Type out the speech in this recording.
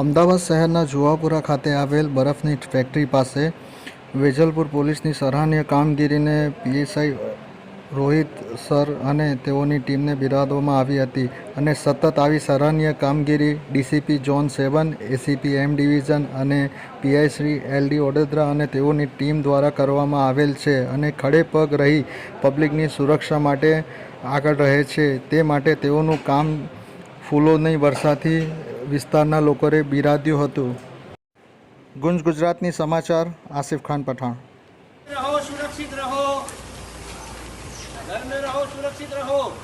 અમદાવાદ શહેરના જુવાપુરા ખાતે આવેલ બરફની ફેક્ટરી પાસે વેજલપુર પોલીસની સરાહનીય કામગીરીને પીએસઆઈ રોહિત સર અને તેઓની ટીમને બિરાદવામાં આવી હતી અને સતત આવી સરાહનીય કામગીરી DCP zone seven, ACP M division અને PI Shri L D Odedara અને તેઓની ટીમ દ્વારા કરવામાં આવેલ છે અને ખડે પગ રહી પબ્લિકની સુરક્ષા માટે આગળ રહે છે. તે માટે તેઓનું કામ ફૂલોની વર્ષાથી વિસ્તારના લોકોએ બિરાદ્યું હતું. ગુંજ ગુજરાતની સમાચાર, આસિફ ખાન પઠાણ. રહો, સુરક્ષિત રહો. ઘર સુરક્ષિત રહો.